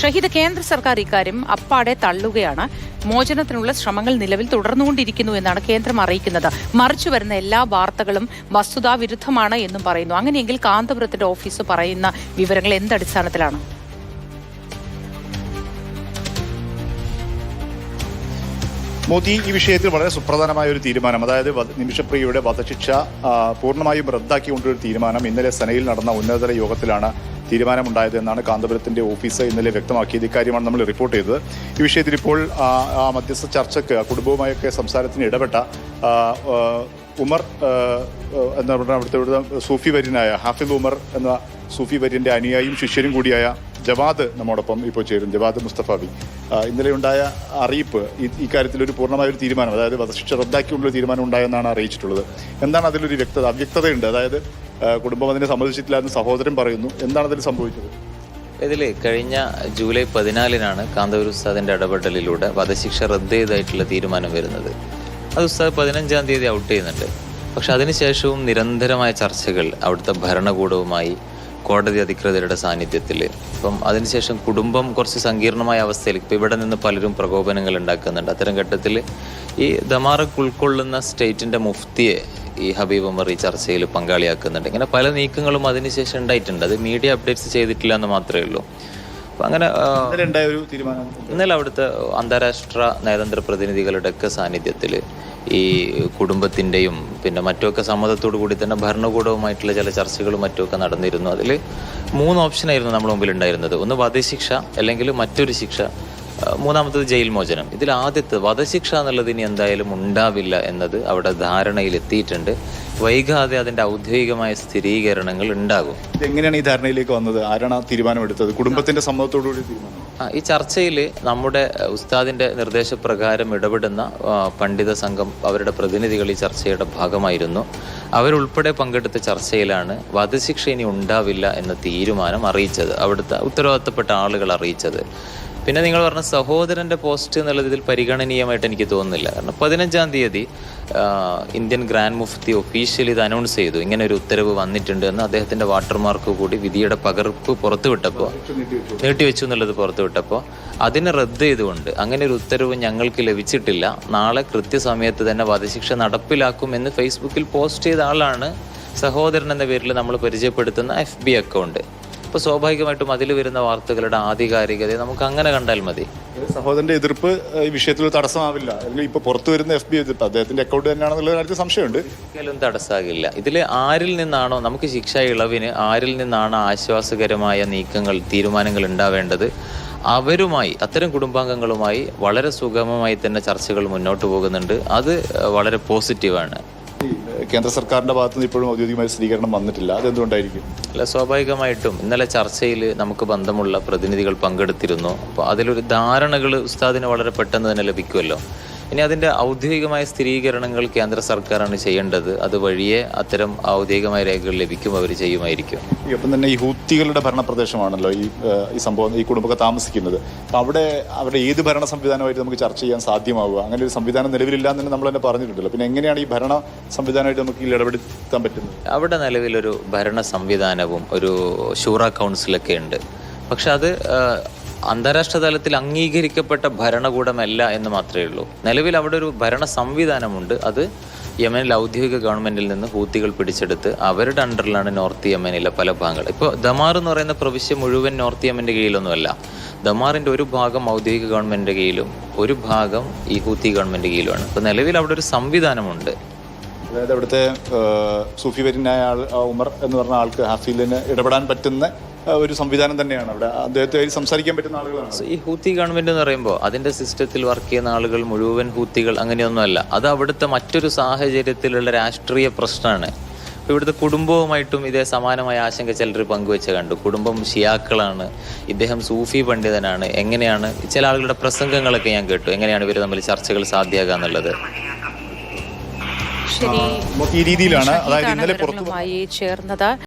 ഷഹീദ് കേന്ദ്ര സർക്കാർ ഇക്കാര്യം അപ്പാടെ തള്ളുകയാണ്. മോചനത്തിനുള്ള ശ്രമങ്ങൾ നിലവിൽ തുടർന്നുകൊണ്ടിരിക്കുന്നു എന്നാണ് കേന്ദ്രം അറിയിക്കുന്നത്. മറിച്ചു വരുന്ന എല്ലാ വാർത്തകളും വസ്തുതാ വിരുദ്ധമാണ് എന്നും പറയുന്നു. അങ്ങനെയെങ്കിൽ കാന്തപുരത്തിന്റെ ഓഫീസ് പറയുന്ന വിവരങ്ങൾ എന്തടിസ്ഥാനത്തിലാണ് മോദി ഈ വിഷയത്തിൽ വളരെ സുപ്രധാനമായ ഒരു തീരുമാനം അതായത് നിമിഷപ്രിയയുടെ വധശിക്ഷ പൂർണമായും റദ്ദാക്കിക്കൊണ്ടൊരു തീരുമാനം ഇന്നലെ സെനയിൽ നടന്ന ഉന്നതതല യോഗത്തിലാണ് തീരുമാനമുണ്ടായത് എന്നാണ് കാന്തപുരത്തിന്റെ ഓഫീസ് ഇന്നലെ വ്യക്തമാക്കിയത്. ഇക്കാര്യമാണ് നമ്മൾ റിപ്പോർട്ട് ചെയ്തത്. ഈ വിഷയത്തിൽ ഇപ്പോൾ ആ, മധ്യസ്ഥ ചർച്ചയ്ക്ക് കുടുംബവുമായൊക്കെ സംസാരത്തിന് ഇടപെട്ട ഉമർ എന്താ പറയുക അവിടുത്തെ ഇവിടുത്തെ സൂഫി വര്യനായ ഹാഫിദ് ഉമർ എന്ന സൂഫി വര്യന്റെ അനുയായും ശിഷ്യനും കൂടിയായ ജവാദ് നമ്മോടൊപ്പം ഇപ്പോൾ ചേരും. ജവാദ് മുസ്തഫാബി ഇന്നലെ ഉണ്ടായ അറിയിപ്പ് ഇക്കാര്യത്തിൽ ഒരു പൂർണമായ ഒരു തീരുമാനം അതായത് വധശിക്ഷ റദ്ദാക്കിയുള്ള തീരുമാനം ഉണ്ടായെന്നാണ് അറിയിച്ചിട്ടുള്ളത്. എന്താണ് അതിലൊരു വ്യക്തത? അവ്യക്തതയുണ്ട്. അതായത് കുടുംബം അതിനെ സമ്മതിച്ചിട്ടില്ല എന്ന് സഹോദരൻ പറയുന്നു. എന്താണ് അതിൽ സംഭവിച്ചത്? ഇതിൽ കഴിഞ്ഞ ജൂലൈ പതിനാലിനാണ് കാന്തപുര ഉസ്താദിന്റെ ഇടപെടലിലൂടെ വധശിക്ഷ റദ്ദ് ചെയ്തായിട്ടുള്ള തീരുമാനം വരുന്നത്. അത് ഉസ്താദ് പതിനഞ്ചാം തീയതി ഔട്ട് ചെയ്യുന്നുണ്ട്. പക്ഷെ അതിനുശേഷവും നിരന്തരമായ ചർച്ചകൾ അവിടുത്തെ ഭരണകൂടവുമായി കോടതി അധികൃതരുടെ സാന്നിധ്യത്തിൽ. ഇപ്പം അതിനുശേഷം കുടുംബം കുറച്ച് സങ്കീർണമായ അവസ്ഥയിൽ ഇപ്പം ഇവിടെ നിന്ന് പലരും പ്രകോപനങ്ങൾ ഉണ്ടാക്കുന്നുണ്ട്. അത്തരം ഘട്ടത്തിൽ ഈ ദമാറക്ക് ഉൾക്കൊള്ളുന്ന സ്റ്റേറ്റിന്റെ മുഫ്തിയെ ഈ ഹബീബ് ഉമർ ഈ ചർച്ചയിൽ പങ്കാളിയാക്കുന്നുണ്ട്. ഇങ്ങനെ പല നീക്കങ്ങളും അതിനുശേഷം ഉണ്ടായിട്ടുണ്ട്. അത് മീഡിയ അപ്ഡേറ്റ്സ് ചെയ്തിട്ടില്ല എന്ന് മാത്രമേ ഉള്ളൂ. അങ്ങനെ ഇന്നലെ അവിടുത്തെ അന്താരാഷ്ട്ര നയതന്ത്ര പ്രതിനിധികളുടെ ഒക്കെ സാന്നിധ്യത്തിൽ ഈ കുടുംബത്തിന്റെയും പിന്നെ മറ്റുമൊക്കെ സമ്മതത്തോടു കൂടി തന്നെ ഭരണകൂടവുമായിട്ടുള്ള ചില ചർച്ചകളും മറ്റുമൊക്കെ നടന്നിരുന്നു. അതിൽ മൂന്ന് ഓപ്ഷനായിരുന്നു നമ്മുടെ മുമ്പിൽ ഉണ്ടായിരുന്നത് ഒന്ന് വധശിക്ഷ അല്ലെങ്കിൽ മറ്റൊരു ശിക്ഷ. മൂന്നാമത്തത് ജയിൽ മോചനം. ഇതിൽ ആദ്യത്തെ വധശിക്ഷ എന്നുള്ളത് ഇനി എന്തായാലും ഉണ്ടാവില്ല എന്നത് അവിടെ ധാരണയിൽ എത്തിയിട്ടുണ്ട്. വൈകാതെ അതിന്റെ ഔദ്യോഗികമായ സ്ഥിരീകരണങ്ങൾ ഉണ്ടാകും. എങ്ങനെയാണ് ഈ ധാരണയിലേക്ക് വന്നത്? ആരാണ് തീരുമാനമെടുത്തത്? കുടുംബത്തിന്റെ സമ്മതത്തോടു കൂടി തീരുമാനം. ആ, ഈ ചർച്ചയിൽ നമ്മുടെ ഉസ്താദിന്റെ നിർദ്ദേശപ്രകാരം ഇടപെടുന്ന പണ്ഡിത സംഘം അവരുടെ പ്രതിനിധികൾ ഈ ചർച്ചയുടെ ഭാഗമായിരുന്നു. അവരുൾപ്പെടെ പങ്കെടുത്ത ചർച്ചയിലാണ് വധശിക്ഷ ഇനി ഉണ്ടാവില്ല എന്ന തീരുമാനം അറിയിച്ചത്. അവിടുത്തെ ഉത്തരവാദിത്തപ്പെട്ട ആളുകൾ അറിയിച്ചത്. പിന്നെ നിങ്ങൾ പറഞ്ഞ സഹോദരന്റെ പോസ്റ്റ് എന്നുള്ളത് ഇതിൽ പരിഗണനീയമായിട്ട് എനിക്ക് തോന്നുന്നില്ല. കാരണം പതിനഞ്ചാം തീയതി ഇന്ത്യൻ ഗ്രാൻഡ് മുഫ്തി ഒഫീഷ്യലി ഇത് അനൗൺസ് ചെയ്തു. ഇങ്ങനെ ഒരു ഉത്തരവ് വന്നിട്ടുണ്ട് എന്ന് അദ്ദേഹത്തിന്റെ വാട്ടർമാർക്ക് കൂടി വിധിയുടെ പകർപ്പ് പുറത്തുവിട്ടപ്പോൾ നീട്ടിവെച്ചു എന്നുള്ളത് പുറത്തുവിട്ടപ്പോൾ അതിനെ റദ്ദ് ചെയ്തുകൊണ്ട് അങ്ങനെ ഒരു ഉത്തരവ് ഞങ്ങൾക്ക് ലഭിച്ചിട്ടില്ല. നാളെ കൃത്യസമയത്ത് തന്നെ വധശിക്ഷ നടപ്പിലാക്കും എന്ന് ഫേസ്ബുക്കിൽ പോസ്റ്റ് ചെയ്ത ആളാണ് സഹോദരൻ എന്ന പേരിൽ നമ്മൾ പരിചയപ്പെടുത്തുന്ന എഫ് ബി അക്കൗണ്ട് അപ്പോൾ സ്വാഭാവികമായിട്ടും അതിൽ വരുന്ന വാർത്തകളുടെ ആധികാരികതയെ നമുക്ക് അങ്ങനെ കണ്ടാൽ മതി. സഹോദരന്റെ എതിർപ്പ് ഈ വിഷയത്തിൽ തടസ്സമാവില്ല. അല്ലെങ്കിൽ ഇപ്പൊ പുറത്തു വരുന്ന എഫ് ബി എതിർപ്പ് അദ്ദേഹത്തിന്റെ അക്കൗണ്ട് തന്നെയാണെന്നുള്ള കാര്യത്തിൽ സംശയമുണ്ട്. ഒരിക്കലും തടസ്സാകില്ല ഇതിൽ ആരിൽ നിന്നാണോ നമുക്ക് ശിക്ഷ ഇളവിന് ആരിൽ നിന്നാണ് ആശ്വാസകരമായ നീക്കങ്ങൾ തീരുമാനങ്ങൾ ഉണ്ടാവേണ്ടത്? അവരുമായി അത്തരം കുടുംബാംഗങ്ങളുമായി വളരെ സുഗമമായി തന്നെ ചർച്ചകൾ മുന്നോട്ട് പോകുന്നുണ്ട്. അത് വളരെ പോസിറ്റീവാണ്. കേന്ദ്ര സർക്കാരിന്റെ ഭാഗത്തുനിന്ന് ഇപ്പോഴും ഔദ്യോഗികമായ സ്ഥിരീകരണം വന്നിട്ടില്ല. അതെന്തുകൊണ്ടായിരിക്കും? അല്ല സ്വാഭാവികമായിട്ടും ഇന്നലെ ചർച്ചയിൽ നമുക്ക് ബന്ധമുള്ള പ്രതിനിധികൾ പങ്കെടുത്തിരുന്നു. അപ്പോൾ അതിലൊരു ധാരണകൾ ഉസ്താദിന് വളരെ പെട്ടെന്ന് തന്നെ ലഭിക്കുമല്ലോ. ഇനി അതിന്റെ ഔദ്യോഗികമായ സ്ഥിരീകരണങ്ങൾ കേന്ദ്ര സർക്കാരാണ് ചെയ്യേണ്ടത്. അതുവഴിയെ അത്തരം ഔദ്യോഗികമായ രേഖകൾ ലഭിക്കും അവർ ചെയ്യുമായിരിക്കും. ഒപ്പം തന്നെ ഈ ഹൂത്തികളുടെ ഭരണപ്രദേശമാണല്ലോ ഈ ഈ സംഭവം ഈ കുടുംബമൊക്കെ താമസിക്കുന്നത്. അപ്പം അവിടെ അവരുടെ ഏത് ഭരണ സംവിധാനമായിട്ട് നമുക്ക് ചർച്ച ചെയ്യാൻ സാധ്യമാവുക? അങ്ങനെ ഒരു സംവിധാനം നിലവിലില്ല എന്ന് നമ്മൾ തന്നെ പറഞ്ഞിട്ടുണ്ടല്ലോ. പിന്നെ എങ്ങനെയാണ് ഈ ഭരണ സംവിധാനമായിട്ട് നമുക്ക് ഇതിൽ ഇടപെടുത്താൻ പറ്റുന്നത്? അവിടെ നിലവിലൊരു ഭരണ സംവിധാനവും ഒരു ഷൂറ കൗൺസിലൊക്കെ ഉണ്ട്. പക്ഷെ അത് അന്താരാഷ്ട്ര തലത്തിൽ അംഗീകരിക്കപ്പെട്ട ഭരണകൂടമല്ല എന്ന് മാത്രമേ ഉള്ളൂ. നിലവിൽ അവിടെ ഒരു ഭരണ സംവിധാനമുണ്ട്. അത് യമനിൽ ഔദ്യോഗിക ഗവൺമെന്റിൽ നിന്ന് ഹൂത്തികൾ പിടിച്ചെടുത്ത് അവരുടെ അണ്ടറിലാണ് നോർത്ത് യമനിലെ പല ഭാഗങ്ങൾ. ഇപ്പോൾ ദമാർ എന്ന് പറയുന്ന പ്രവിശ്യ മുഴുവൻ നോർത്ത് യമന്റെ കീഴിലൊന്നുമല്ല. ദമാറിന്റെ ഒരു ഭാഗം ഔദ്യോഗിക ഗവൺമെന്റിന്റെ കീഴിലും ഒരു ഭാഗം ഈ ഹൂത്തി ഗവൺമെന്റ് കീഴിലുമാണ്. ഇപ്പോൾ നിലവിൽ അവിടെ ഒരു സംവിധാനമുണ്ട്. അതായത് അവിടുത്തെ സൂഫി വരിനായ ആൾ ഉമർ എന്ന് പറഞ്ഞ ആൾക്ക് ഹാഫീലിന് ഇടപെടാൻ പറ്റുന്ന ഒരു സംവിധാനം തന്നെയാണ്. അവിടെ അദ്ദേഹത്തെ സംസാരിക്കാൻ പറ്റുന്ന ആളുകളാണ്. ഈ ഹൂത്തി ഗവൺമെന്റ് എന്ന് പറയുമ്പോൾ അതിന്റെ സിസ്റ്റത്തിൽ വർക്ക് ചെയ്യുന്ന ആളുകൾ മുഴുവൻ ഹൂത്തികൾ അങ്ങനെയൊന്നുമല്ല. അത് അവിടുത്തെ മറ്റൊരു സാഹചര്യത്തിലുള്ള രാഷ്ട്രീയ പ്രശ്നമാണ്. ഇവിടുത്തെ കുടുംബവുമായിട്ടും ഇതേ സമാനമായ ആശങ്ക ചിലർ പങ്കുവെച്ച് കണ്ടു. കുടുംബം ഷിയാക്കളാണ്. ഇദ്ദേഹം സൂഫി പണ്ഡിതനാണ്. എങ്ങനെയാണ്? ചില ആളുകളുടെ പ്രസംഗങ്ങളൊക്കെ ഞാൻ കേട്ടു. എങ്ങനെയാണ് ഇവർ തമ്മിൽ ചർച്ചകൾ സാധ്യമാകുക എന്നുള്ളത്? ശരി. ഈ രീതിയിലാണ്. അതായത് ഇന്നലെ പുറത്തു വിവരങ്ങളുമായി ചേർന്നത്.